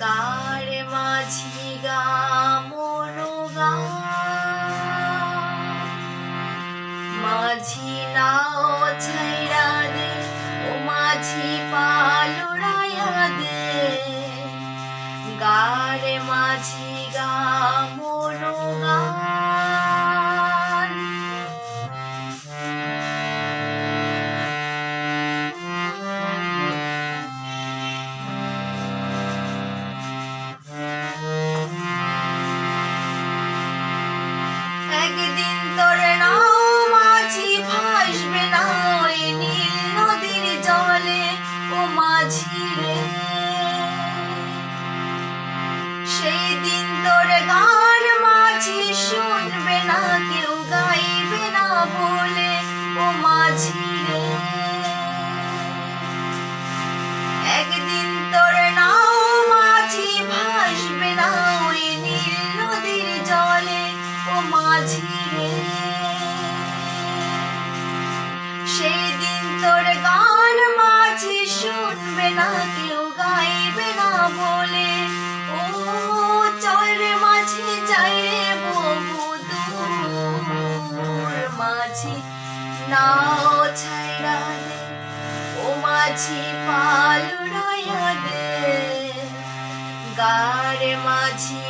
গার মাঝি গা মনো গা। মাঝি নাও ছাইরা দে ও মাঝি পালোড়াইয়া নাও মাঝি ভাসবে না, ওই নীল নদীর জলে ও মাঝি রে সেই দিন গান মাঝি শুনবে না, কেউ গাইবে না বলে ও মাঝি রে একদিন না মাঝি সেই দিন তোর গান মাঝি শুনবে না, কেউ গাইবে না বলে। ও, চল রে মাঝি, যাই রে বহু দূর মাঝি। নাও ছাইরা দে, ও মাঝি পালুড়াইয়া দে। গারে মাঝি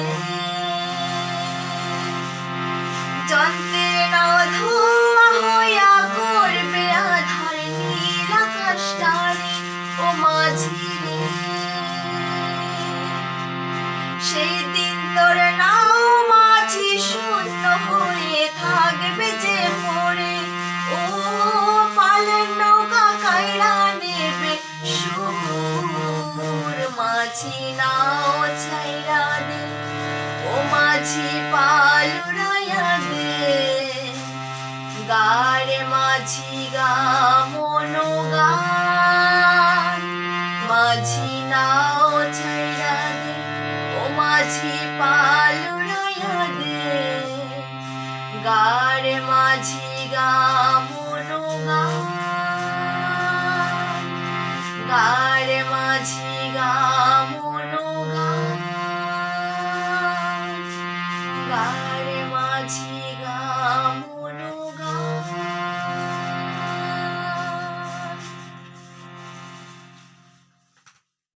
সেই দিন তোর নাও মাঝি শূন্য হয়ে থাকবে যে পড়ে ও পালের নৌকা কাইরা নেবে সুর মাঝি নাও ছাইরা দে ও মাঝি পালুড়াইয়া দে গারে মাঝি গা, মনো গান। মাঝি নাও মাঝি পালুড়াইয়া দে গার মাঝি গা গান মাঝি গা